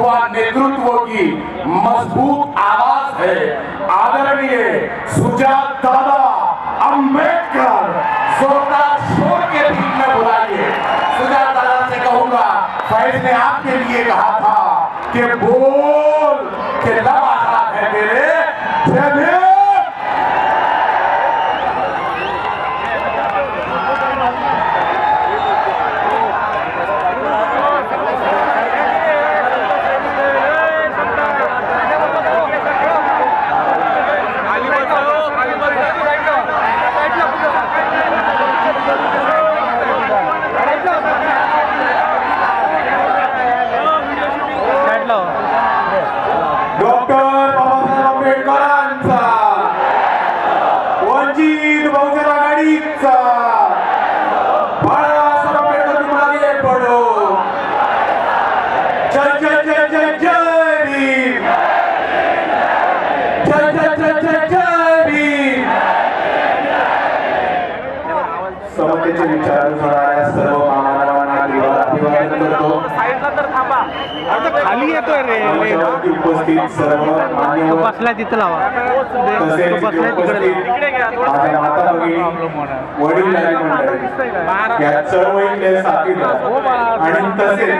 युवा नेतृत्व की मजबूत आवाज है आदरणीय सुजात दादा अंबेडकर जोरदार शोर के बीच में बुलाइए सुजात दादा से कहूंगा फैज ने आपके लिए कहा था कि बोल के लब आजाद है मेरे जय भीम डॉक्टर बाबासाहेब आंबेडकरांचा वंचित बहुजन आघाडीचा बाळासाहेब आंबेडकर मागे पडो जय जय जय जय जय भीम जय जय जय जय जय भीम समतेचे विचार करणाऱ्या सर्व मानवांना अभिवादन करतो साईडला तर थांबा खाली येतोय रे. मान्यवर बसलाय तिथं लावा. तो बसलाय तिकडे तसेच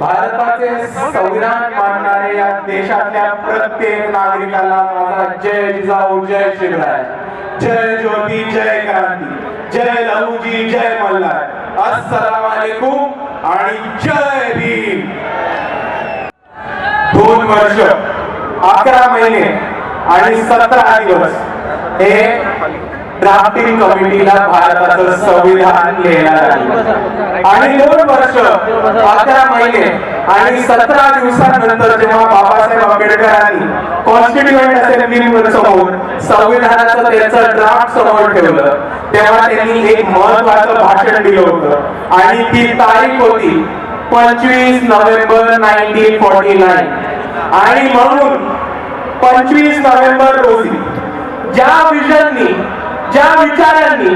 भारताचे संविधान मानणारे या देशातल्या प्रत्येक नागरिकाला माझा जय जिजाऊ जय शिवराय. जय ज्योती जय क्रांती. जय लहूजी जय मल्हार. अस्सलाम वालेकुम आणि जय भीम. दोन वर्ष अकरा महिने आणि सतरा दिवस हे ड्राफ्टिंग कमिटीला भारताचं संविधान लिहिणार आहे. आणि दोन वर्ष अकरा महिने आणि सतरा दिवसानंतर जेव्हा बाबासाहेब आंबेडकरांनी कॉन्स्टिट्युएंट असेंब्ली समोर संविधानाचं त्याचं ड्राफ्ट समोर ठेवलं तेव्हा त्यांनी एक महत्वाचं भाषण दिलं होतं. आणि ती तारीख होती पंचवीस नोव्हेंबर नाईन्टीन फॉर्टी नाईन. आणि म्हणून पंचवीस नोव्हेंबर रोजी ज्या विजननी ज्या विचारांनी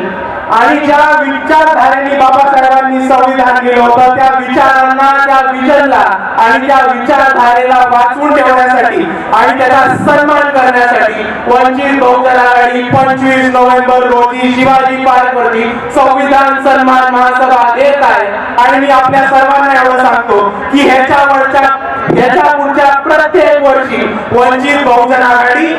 आणि ज्या विचारधारेने बाबासाहेबांनी संविधान केलं होतं त्या विचारांना त्या विजनला आणि त्या विचारधारेला वाचवून ठेवण्यासाठी आणि त्याचा सन्मान करण्यासाठी वंचित बहुजन आघाडी पंचवीस नोव्हेंबर रोजी शिवाजी पार्कवरती संविधान सन्मान महासभा येत आहे. आणि मी आपल्या सर्वांना एवढं सांगतो की ह्याच्यावरच्या ह्याच्या पुढच्या प्रत्येक वर्षी वंचित बहुजन आघाडी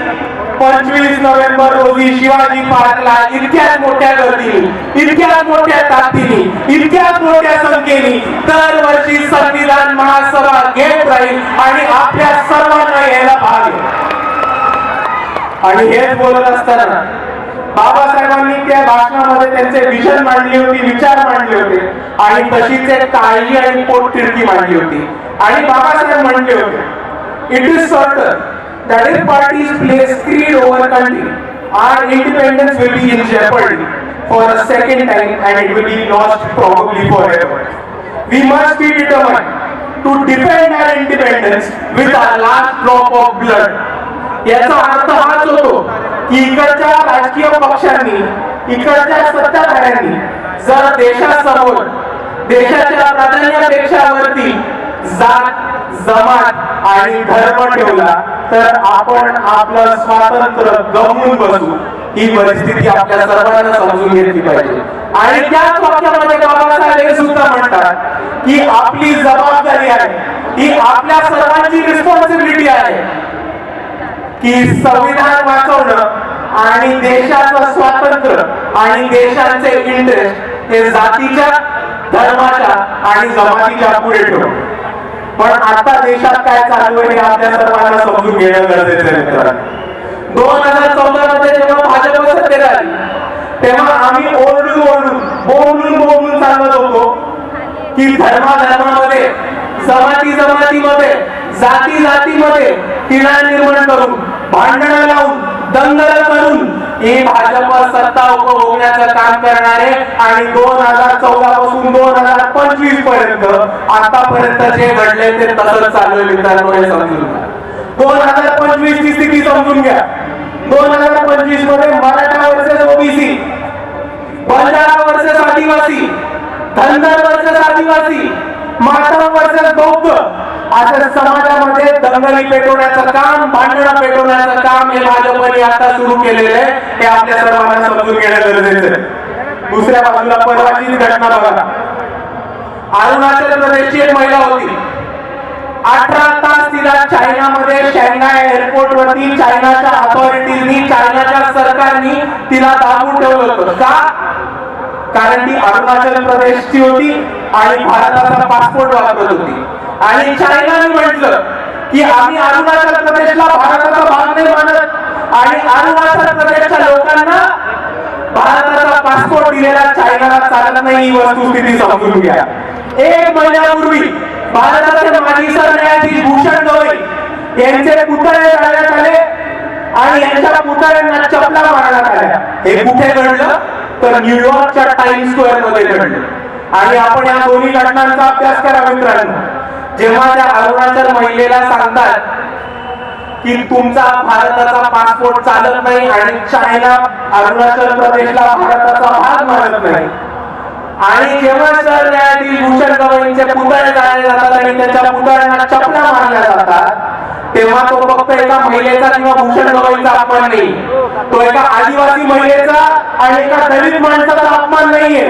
पंचवीस नोव्हेंबर रोजी शिवाजी पार्कला इतक्याच मोठ्या गर्दीने इतक्याच मोठ्या ताकदीने इतक्याच मोठ्या संख्येने दरवर्षी संविधान महासभा घेत राहील आणि आपल्या सर्वांना यायला भाग आणि हेच बोलत असताना बाबासाहेबांनी त्या भाषणामध्ये त्यांचे विजन मांडले होते विचार मांडले होते आणि तशीच एक काळजी आणि पोटतिडकी मांडली होती. आणि बाबासाहेब म्हणले होते it is certain that if parties play creed over country, our independence will be in jeopardy for a second time and it will be lost probably forever. We must be determined to defend our independence with our last drop of blood. याचा अर्थ हाच होतो की इकडच्या राजकीय पक्षांनी इकडच्या सत्ताधाऱ्यांनी जर देशासमोर देशाच्या प्राधान्यापेक्षा वरती जात जमात आणि धर्म ठेवला तर आपण आपलं स्वातंत्र्य गमवून बसू. ही परिस्थिती आपल्या सर्वांना समजून घेतली पाहिजे. आणि त्याच वाक्यामध्ये बाबासाहेब सुद्धा म्हणतात की आपली जबाबदारी आहे ही आपल्या सर्वांची रिस्पॉन्सिबिलिटी आहे की संविधान वाचवणं आणि देशाचं स्वातंत्र्य आणि देशाचे इंटरेस्ट हे जातीच्या धर्माच्या आणि जमातीच्या पुढे ठेवणं. पण आता देशात काय चालू आहे आपल्या सर्वांना समजून घेणं गरजेचं आहे मित्रांनो. दोन हजार चौदा मध्ये जेव्हा भाजप सत्तेत आली तेव्हा आम्ही ओरडून ओरडून बोलून बोलून सांगत होतो की धर्माधर्मामध्ये जमाती जमातीमध्ये जाती जातीमध्ये तिळा निर्माण करून भांडणं लावून दंगल करून ही भाजप सत्ता उपभोगण्याचं काम करणारे आणि दोन हजार चौदा पासून दोन हजार पंचवीसपर्यंत आतापर्यंत जे घडले ते तसंच चालू आहे मित्रांनो हे समजून दोन हजार पंचवीस ची स्थिती समजून घ्या. दोन हजार पंचवीसमध्ये Maratha versus OBC Banjara versus Adivasi Dhangar versus आदिवासी माता वर्सेस बौद्ध आज समाजामध्ये दंगली पेटवण्याचं काम भांडणं पेटवण्याचं काम हे भाजपने आता सुरू केलेलं आहे. हे आपल्या सर्वांना समजून घेणं गरजेचं आहे. दुसऱ्या बाजूला परवाची घटना बघा. अरुणाचल प्रदेशची एक महिला होती. अठरा तास तिला चायनामध्ये शांघाय एअरपोर्ट वरती चायनाच्या अथॉरिटीजनी चायनाच्या सरकारनी तिला दाबून ठेवलं होतं. का? कारण ती अरुणाचल प्रदेशची होती आणि भारताचा पासपोर्ट वापरत होती. आणि चायनाने म्हटलं की आम्ही अरुणाचल प्रदेशला भारताचा भाग नाही मानत आणि अरुणाचल प्रदेशच्या लोकांना भारताचा पासपोर्ट दिलेला चायनाला चालत नाही ही वस्तुस्थिती समजून घ्या. एक महिन्यापूर्वी भारताचे माजी सरन्यायाधीश भूषण गवई यांचे पुतळे जाण्यात आले आणि यांच्या पुतळ्यांना चपला मारण्यात आल्या. हे कुठे घडलं? तर न्यूयॉर्कच्या टाइम स्क्वेअरमध्ये घडलं. आणि आपण या दोन्ही घटनांचा अभ्यास करा मित्रांनो. जेव्हा त्या अरुणाचल महिलेला सांगतात की तुमचा भारताचा पासपोर्ट चालत नाही आणि चायना अरुणाचल प्रदेशला भारताचा भाग मानत नाही. आणि जेव्हा सरन्यायाधीश भूषण गवईंचे पुतळे जाळले जातात आणि त्यांच्या पुतळ्यांना चपला मारल्या जातात तेव्हा तो फक्त एका महिलेचा किंवा भूषण गवईचा अपमान नाही. तो एका आदिवासी महिलेचा आणि एका दलित माणसाचा अपमान नाहीये.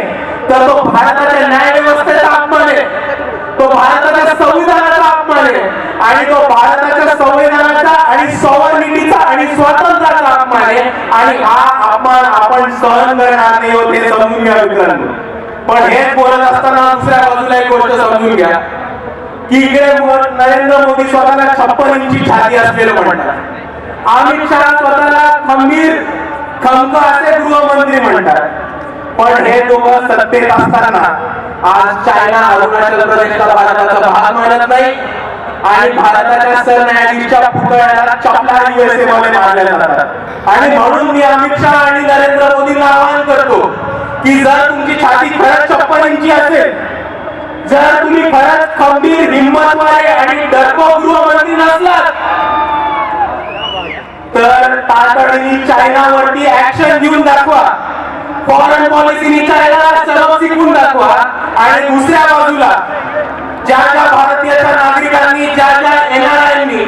तर तो भारताच्या न्याय व्यवस्थेचा अपमान आहे. तो भारताच्या संविधानाचा अपमान आहे. आणि तो भारताच्या संविधानाचा आणि सॉवर्निटीचा आणि स्वातंत्र्याचा अपमान आहे. आणि हा अपमान आपण सहन करणार नाही होते समजून घ्या मित्रांनो. पण हे बोलत असताना दुसऱ्या बाजूला एक गोष्ट समजून घ्या. की इकडे नरेंद्र मोदी स्वतःला छप्पन इंची छाती असलेलं म्हणतात. अमित शहा स्वतःला खंबीर खंब असे गृहमंत्री म्हणतात. पण हे दोघं सत्तेत असताना आज चायना अरुणाचल प्रदेशला भारताचा भाग मानत नाही. आणि भारताच्या सरन्यायाधीशच्या पुतळ्याला चपला युएसए मध्ये मारले जातात. आणि म्हणून मी अमित शहा आणि नरेंद्र मोदींना आवाहन करतो की जर तुमची छाती खरंच छप्पन इंची असेल जर तुम्ही खरंच खंबीर हिंमतवाले आणि डरको गृहमंत्री नसलात तर तातडीने चायनावरती ऍक्शन घेऊन दाखवा. फॉरेन पॉलिसी चायनाला सर्व शिकून दाखवा. आणि दुसऱ्या बाजूला ज्या ज्या भारतीय नागरिकांनी ज्या ज्या एनआरआयनी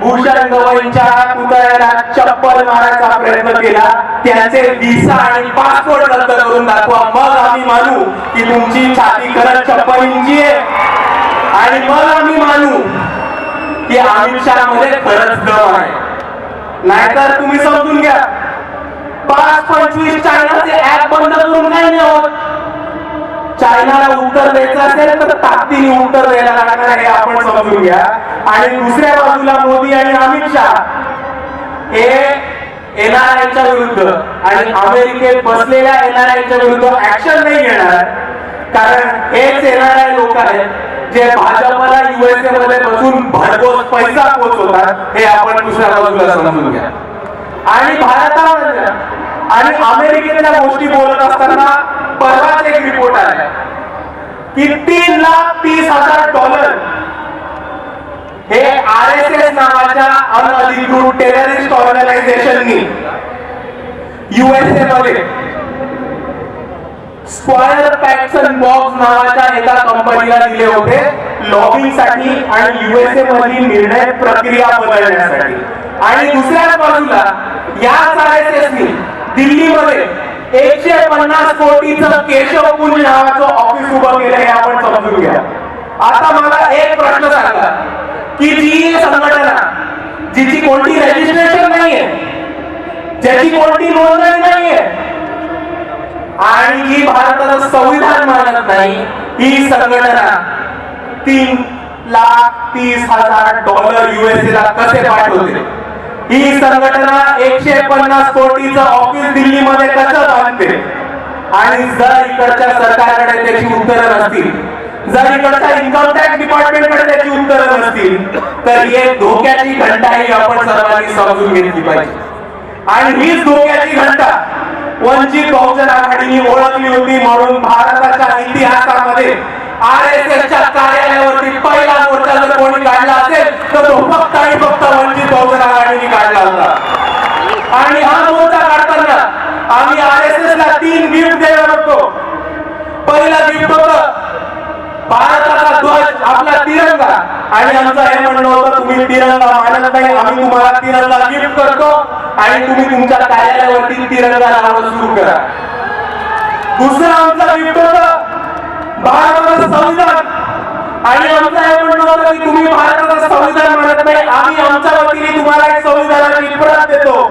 भूषण गवईंच्या पुतळ्याला चप्पल मारायचा प्रयत्न केला त्यांचे व्हिसा आणि पासपोर्ट रद्द करून दाखवा. मग आम्ही मानू की तुमची छाती खरंच चप्पल इंची आहे. आणि मग आम्ही मानू की आयुष्यामध्ये खरंच दम आहे. नाहीतर तुम्ही समजून घ्या. पाच पंचवीस चायनाचे ऍप बंद करून नाही होत चायनाला उत्तर द्यायचं असेल तर ताकदीने उत्तर द्यायला लागणार हे आपण समजून घ्या. आणि दुसऱ्या बाजूला मोदी आणि अमित शहा. हे एनआरआयच्या विरुद्ध आणि अमेरिकेत बसलेल्या एनआरआयच्या विरुद्ध ऍक्शन नाही घेणार कारण हेच एनआरआय लोक आहेत जे भाजपला युएसए मध्ये बसून भरघोस पैसा पोहोचवतात हे आपण दुसऱ्या बाजूला समजून घ्या. आणि भारतामध्ये आणि अमेरिकेतल्या गोष्टी बोलत असताना परवाच एक रिपोर्ट आला. की तीन लाख तीस हजार डॉलर हे आर एस एस नावाच्या अनअधिकृत टेररिस्ट ऑर्गनायझेशननी युएसए मध्ये. स्क्वायर पॅक्सन बॉक्स नावाच्या एका कंपनीला दिले होते. लॉबिंगसाठी आणि युएसए मधील निर्णय प्रक्रिया बदलण्यासाठी. आणि दुसऱ्या बाजूला या आरएसएसनी दिल्लीमध्ये एकशे पन्नास कोटीचं केशव कुंज नावाचं ऑफिस उभं केलं हे आपण समजून घ्या. आता मला एक प्रश्न सांगा की जी संघटना जिची कोणती रजिस्ट्रेशन नाहीये ज्याची कोणती नोंदणी नाहीये आणि ही भारताला संविधान मानत नाही ही संघटना तीन लाख तीस हजार डॉलर युएसए ला कसे पाठवते ही संघटना एकशे पन्नास कोटीचं ऑफिस दिल्लीमध्ये कसं बांधते आणि जर इकडच्या सरकारकडे त्याची उत्तरं नसतील जर इकडच्या इन्कम टॅक्स डिपार्टमेंटकडे त्याची उत्तरं नसतील तर एक धोक्याची घंटा ही आपण सर्वांनी समजून घेतली पाहिजे. आणि हीच धोक्याची घंटा वंचित बहुजन आघाडीने ओळखली होती म्हणून भारताच्या इतिहासामध्ये आर एस एसच्या कार्यालयावरती पहिला मोर्चा जर कोणी काढला असेल तर तो फक्त आणि फक्त वंचित बहुजन आघाडीने काढला होता. आणि हा मोर्चा काढताना आम्ही आर एस एस ला तीन गिफ्ट देणार होतो पहिला गिफ्ट होत भारताचा ध्वज आपला तिरंगा. आणि आमचं हे म्हणणं होतं तुम्ही तिरंगा मानत नाही आम्ही तुम्हाला तिरंगा गिफ्ट करतो. आणि तुम्ही तुमच्या कार्यालयावरती तिरंगा लावणं सुरू करा. दुसरं आमचं गिफ्ट भारताचं संविधान. आणि आमचं हे म्हणणं होतं की तुम्ही भारताचं संविधान म्हणत नाही आम्ही आमच्या वतीने तुम्हाला एक संविधानाची प्रत देतो.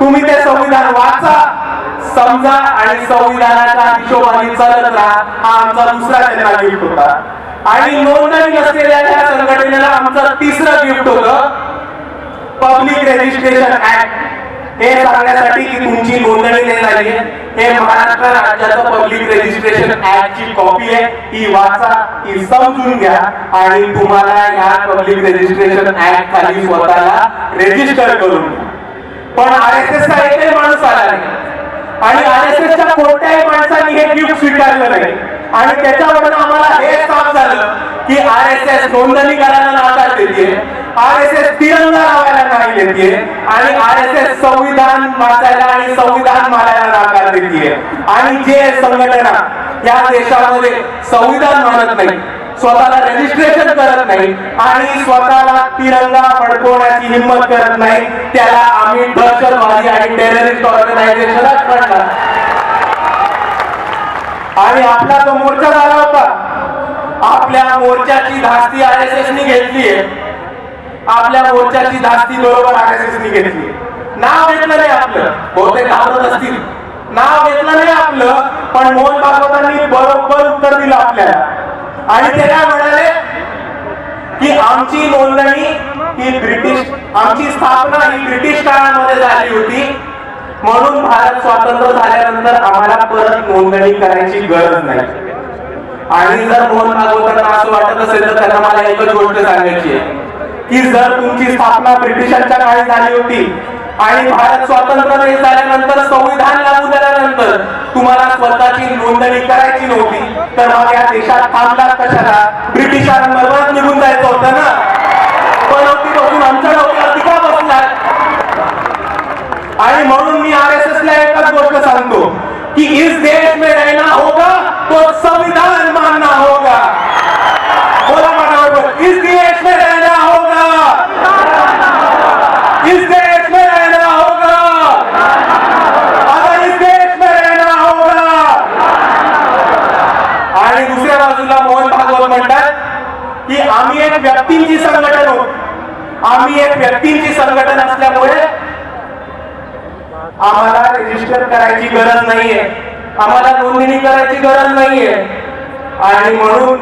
तुम्ही ते संविधान वाचा समजा आणि संविधानाच्या हिशोबाने चालत राहा. हा आमचा दुसरा त्यांना गिफ्ट होता. आणि नोंदणी नसलेल्या या संघटनेला आमचं तिसरं गिफ्ट होतं. पब्लिक रजिस्ट्रेशन ऍक्ट हे सांगण्यासाठी की तुमची नोंदणी नाही झाली. हे महाराष्ट्र राज्याचं पब्लिक रजिस्ट्रेशन ऍक्ट ची कॉपी आहे. ही वाचा ही समजून घ्या आणि तुम्हाला या पब्लिक रजिस्ट्रेशन ऍक्ट खाली स्वतःला रजिस्टर करून. पण आर एस एस चा एकही माणूस आला नाही. आणि आर एस एसच्या कोणत्याही माणसाने हे गिफ्ट स्वीकारलं नाही. आणि त्याच्यावरून आम्हाला हे साफ झालं की आर एस एस नोंदणी करायला नाकार देते आर एस एस तिरंगा लावायला नाही देते आणि आर एस एस संविधान वाचायला आणि संविधान मारायला नाकार देते आणि जे संघटना या देशामध्ये संविधान मानत नाही स्वतःला रजिस्ट्रेशन करत नाही आणि स्वतःला तिरंगा फडकवण्याची हिंमत करत नाही त्याला आम्ही दहशतवादी आणि टेररिस्ट ऑर्गनायझेशनच म्हणणार आणि आपला जो मोर्चा झाला होता. आपल्या मोर्चाची धास्ती आर एस एस नी घेतली आपल्या मोर्चाची धास्ती बरोबर आर एस एस नी घेतली नाव घेतलं नाही आपलं. बहुतेक घाबरत असतील. नाव घेतलं नाही आपलं पण मोहन भागवतांनी बरोबर उत्तर दिलं आपल्याला. आणि ते काय म्हणाले? की आमची नोंदणी ही ब्रिटिश आमची स्थापना ही ब्रिटिश काळामध्ये झाली होती. म्हणून भारत स्वातंत्र्य झाल्यानंतर आम्हाला परत नोंदणी करायची गरज नाही. आणि जर मोहन भागवतांना असं वाटत असेल तर त्यांना मला एकच गोष्ट सांगायची आहे की जर तुमची स्थापना ब्रिटिशांच्या काळी झाली होती आणि भारत स्वातंत्र्य झाल्यानंतर संविधान लागू झाल्यानंतर तुम्हाला स्वतःची नोंदणी करायची नव्हती तर मग या देशात थांबला कशाला? ब्रिटिशांबरोबर निघून जायचं होतं ना? पनौती बसून आमच्या आणि म्हणून मी आर एस एस ला एकच गोष्ट सांगतो की इस देश में रहना होगा तो संविधान मानना होगा. बोला बरोबर इस देश में रहना होगा. इस देश में रहना होगा. अगर इस देश में रहना होगा. आणि दुसऱ्या बाजूला मोहन भागवत म्हणतात की आम्ही एक व्यक्तींची संघटन आहोत आम्ही एक व्यक्तींची संघटन असल्यामुळे आम्हाला रजिस्टर करायची गरज नाहीये. आम्हाला नोंदणी करायची गरज नाहीये. आणि म्हणून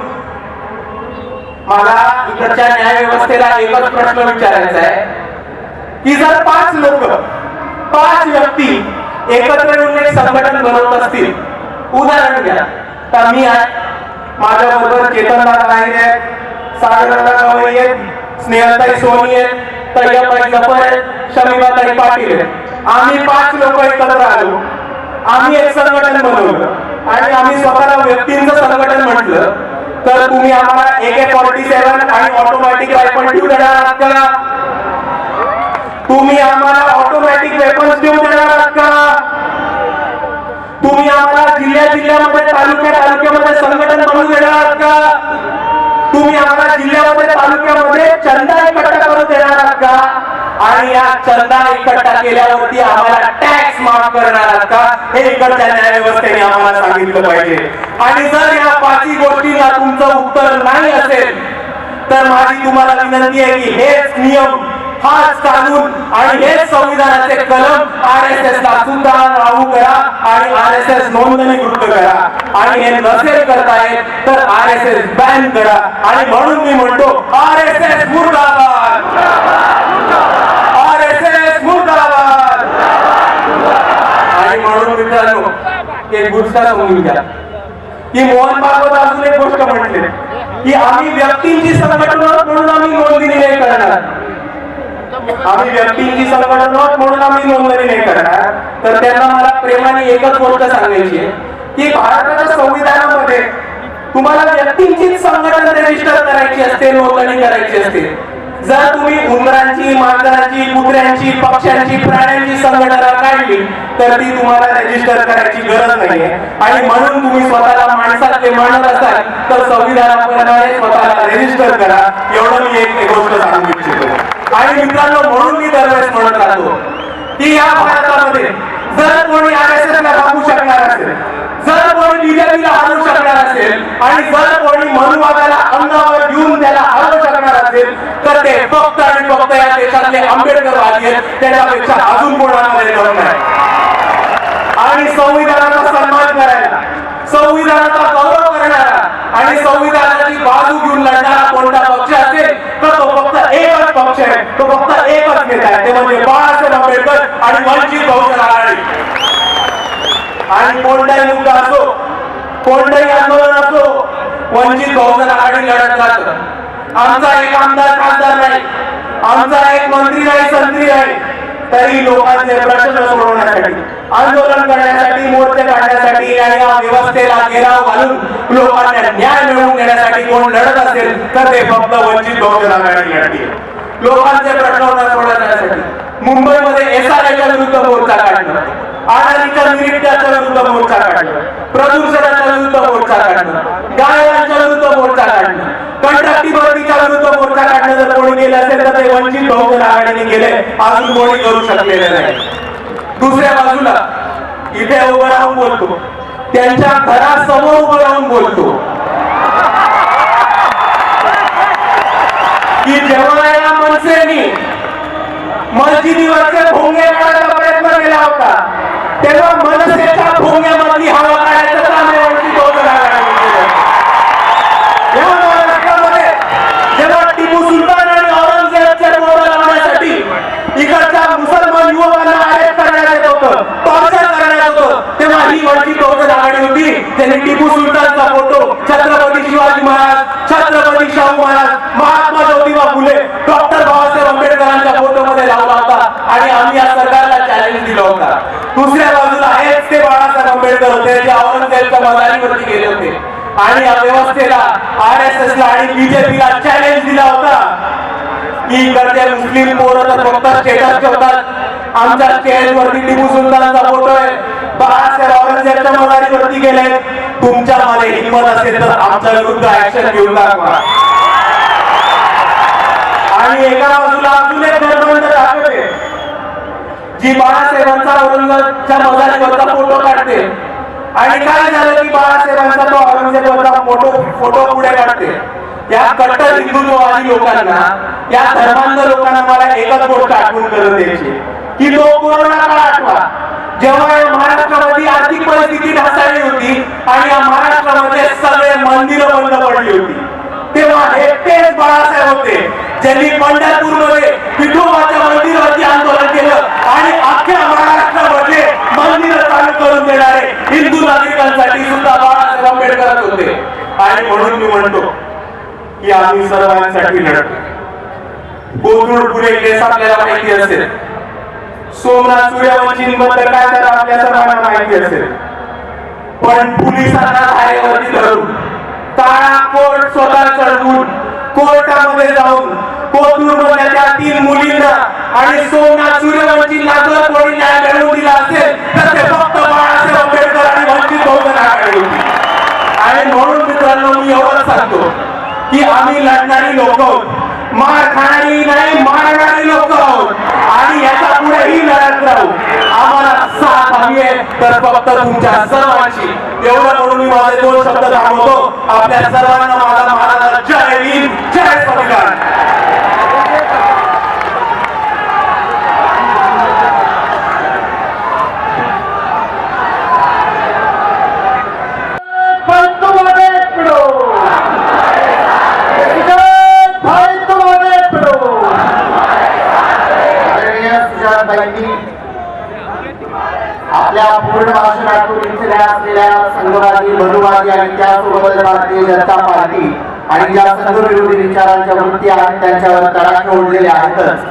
मला इकडच्या न्यायव्यवस्थेला एकच प्रश्न विचारायचा आहे. की जर पाच लोक पाच व्यक्ती एकत्र येऊन एक संघटन बनवत असतील उदाहरण घ्या. तर मी आहे. माझ्या बरोबर चेतनदादा नाईक आहेत सागरदा गवई आहेत स्नेहताई सोनी आहेत तय्याबाई जफर आहेत शमीबाताई पाटील आहेत. आम्ही पाच लोक एकत्र आलो. आम्ही एक संघटन बनवलं. आणि आम्ही स्वतःला व्यक्तींचं संघटन म्हटलं. तर तुम्ही आम्हाला ए के फॉर्टी सेव्हन आणि ऑटोमॅटिक रायफल देऊ देणार आहात का? तुम्ही आम्हाला ऑटोमॅटिक वेपन्स देऊ देणार आहात का? तुम्ही आम्हाला जिल्ह्या जिल्ह्यामध्ये तालुक्या तालुक्यामध्ये संघटन बनवू देणार आहात का? तुम्ही आम्हाला जिल्ह्यामध्ये तालुक्यामध्ये चंदा इकट्ठा करून देणार आहात का आणि या चंदा इकट्ठा केल्यावरती आम्हाला टॅक्स माफ करणार का? हे इकडच्या न्यायव्यवस्थेने आम्हाला सांगितलं पाहिजे. आणि जर या पाचही गोष्टीला तुमचं उत्तर नाही असेल तर माझी तुम्हाला विनंती आहे की हेच नियम हाच कानून आणि हेच संविधानाचे कलम आर एस एस ला सुद्धा लागू करा आणि आर एस एस नोंदणीकृत करा. आणि हे नसेल करता येत तर आर एस एस बॅन करा. आणि म्हणून मी म्हणतो आर एस एस मुर्दाबाद आर एस एस मुर्दाबाद आणि म्हणून मित्रांनो एक गोष्ट समजून घ्या की मोहन भागवत अजून एक गोष्ट म्हटले. की आम्ही व्यक्तींची संघटना म्हणून आम्ही नोंदणी नाही करणार. आम्ही व्यक्तींची संघटना म्हणून आम्ही नोंदणी नाही करणार. तर त्यांना मला प्रेमाने एकच गोष्ट सांगायची आहे की भारताच्या संविधानामध्ये तुम्हाला व्यक्तींचीच संघटना रजिस्टर करायची असते नोंदणी करायची असते. जर तुम्ही उंदरांची मांजरांची कुत्र्यांची पक्ष्यांची प्राण्यांची संघटना काढली तर ती तुम्हाला रजिस्टर करायची गरज नाहीये. आणि म्हणून तुम्ही स्वतःला माणसातले मानत असाल तर संविधानाप्रमाणे स्वतःला रजिस्टर करा. एवढं मी एक गोष्ट सांगू इच्छितो. आणि मित्रांनो म्हणून मी दरवेळेस म्हणत राहतो की या भारतामध्ये जर कोणी आर एस शकणार असेल जर कोणी बीजेपीला हरवू शकणार असेल आणि जर कोणी मनुवादाला अंगावर घेऊन त्याला हरवू शकणार असेल तर ते फक्त आणि फक्त या देशातले आंबेडकरवादी आहेत. त्याच्यापेक्षा अजून कोणामध्ये दम नाही आणि संविधानाचा सन्मान करायला संविधानाचा गौरव करणारा आणि संविधानाची बाजू घेऊन लढणारा कोणता पक्ष असेल तर तो फक्त एकच पक्ष आहे. तो फक्त एकच नेता आहे. ते म्हणजे बाळासाहेब आंबेडकर आणि वंचित बहुजन आघाडी. आणि कोणताही मुद्दा असो कोणतंही आंदोलन असो वंचित बहुजन आघाडी लढत जात. आमचा एक आमदार खासदार नाही. आमचा एक मंत्री नाही संत्री नाही. तरी लोकांचे प्रश्न सोडवण्यासाठी आंदोलन करण्यासाठी मोर्चे काढण्यासाठी आणि या व्यवस्थेला घेराव घालून लोकांना न्याय मिळवून घेण्यासाठी कोण लढत असेल तर ते फक्त वंचित बहुजन आघाडी लढते लोकांचे प्रश्न सोडवण्यासाठी. मुंबईमध्ये एस आर एच्या विरुद्ध मोर्चा काढणं अडाणीच्या निरीक्षणाच्या विरुद्ध मोर्चा काढणं प्रदूषणाच्या विरुद्ध मोर्चा काढणं गायकांच्या विरुद्ध मोर्चा काढणं कंत्राटी भरतीच्या विरुद्ध मोर्चा काढणं जर कोणी केलं असेल तर ते वंचित बहुजन आघाडीने केले अजून कोणी करू शकलेले नाही. दुसऱ्या बाजूला इथे उभं राहून बोलतो. त्यांच्या घरासमोर उभं राहून बोलतो. की जेव्हा या मनसेनी मस्जिदीवरचे भोंगे काढायचा प्रयत्न केला होता. तेव्हा मनसेच्या भोंग्यामध्ये हवा काढायचा काम या वंचित बहुजन आघाडीने केलं. जेव्हा महाराष्ट्रामध्ये जेव्हा टिपू सुलतान आणि औरंगजेबचे बोर्ड लावण्यासाठी इकडच्या मुसलमान युवकांना अरेस्ट करण्यात येत होतं टॉर्चर करण्यात होतं शिवाजी ही वंचित आघाडी होती त्यांनी टिपू सुलतानचा फोटो छत्रपती शिवाजी महाराज छत्रपती शाहू महाराज महात्मा ज्योतिबा फुले डॉक्टर बाबासाहेब आंबेडकरांच्या फोटो मध्ये लावला होता. आणि आम्ही या सरकारला चॅलेंज दिला होता. दुसऱ्या बाजूला हेच ते बाळासाहेब आंबेडकर होते जे औरंगजेबच्या मदारीवरती गेले होते. आणि या व्यवस्थेला आर एस एस ला आणि बीजेपीला चॅलेंज दिला होता. की इकडचे मुस्लिम पोरं तर फक्त स्टेटस ठेवतात आमच्या स्टेज वरती टिपू सुलतानचा फोटो आहे. बाळासाहेब औरंगजेबच्या मदारीवरती गेले तुमच्या मध्ये हिंमत असेल तर आमच्या विरुद्ध ऍक्शन घेऊन दाखवा आणि एका बाजूला अजून एक गडबड म्हणजे दाखवते. जी बाळासाहेबांचा औरंगजेबच्या मदारीवरचा फोटो काढते. आणि काय झालं की बाळासाहेबांचा तो औरंगजेबाचा फोटो फोटो पुढे काढते. या कट्टर हिंदुत्ववादी लोकांना या धर्मांध लोकांना मला एकच गोष्ट आठवण करत द्यायची की तो कोरोना काळ आठवा. जेव्हा या महाराष्ट्रामध्ये आर्थिक परिस्थिती ढासळली होती आणि या महाराष्ट्रामध्ये सगळे मंदिर बंद पडली होती तेव्हा हे तेच बाळासाहेब होते ज्यांनी पंढरपूरमध्ये विठोबाच्या मंदिरावरती आंदोलन केलं आणि अख्ख्या महाराष्ट्रामध्ये मंदिर चालू करून देणारे हिंदू नागरिकांसाठी सुद्धा बाळासाहेब आंबेडकर होते. आणि म्हणून मी म्हणतो की आम्ही सर्वांसाठी लढतो. कोथरूड पुणे केस आपल्याला माहिती असेल सोमनाथ सूर्यवंशींबद्दल काय तर आपल्या सर्वांना माहिती असेल. पण पोलिसांना धारेवरती धरून. काळा कोर्ट स्वतः चढवून कोर्टामध्ये जाऊन कोथरूड मधल्या त्या तीन मुलींना आणि सोमनाथ सूर्यवंशींना जर कोणी न्याय मिळवून दिला असेल तर ते फक्त बाळासाहेब आंबेडकर आणि वंचित बहुजन आघाडी होती. आणि म्हणून मित्रांनो मी एवढं सांगतो की आम्ही लढणारी लोक मार खाणारी नाही मारणारी लोक आहोत आणि याच्या पुढेही लढत राहू आम्हाला साथ हवी आहे तर फक्त तुमच्या सर्वांची एवढं म्हणून मी माझे दोन शब्द थांबवतो. आपल्या सर्वांना माझा महाराज जय हिंद जय संविधान आपल्या असलेल्या संघवादी आणि त्यासोबतच भारतीय जनता पार्टी आणि ज्या संघ विचारांच्या वृत्ती आहेत त्यांच्यावर तडाखे ओढलेले आहेतच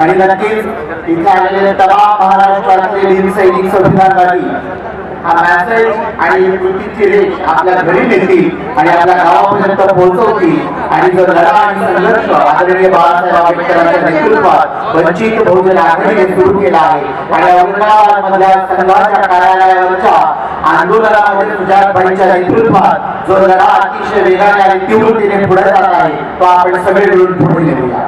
आणि नक्कीच इथे आलेले तमाम महाराष्ट्रातले वीर सैनिक संविधानवादी हा मॅसेज आणि कृतीची रेष आपल्या घरी नेतील आणि आपल्या गावापर्यंत पोहोचवतील. आणि जो लढा आणि संघर्ष आदरणीय बाळासाहेब आंबेडकरांच्या नेतृत्वात वंचित बहुजन आघाडीने सुरू केला आहे आणि औरंगाबाद मधल्या संघाच्या कार्यालयावरच्या आंदोलनामध्ये सुजातबाईंच्या नेतृत्वात जो लढा अतिशय वेगाने आणि तीव्रतेने पुढे जात आहे तो आपण सगळे मिळून पुढे नेऊया.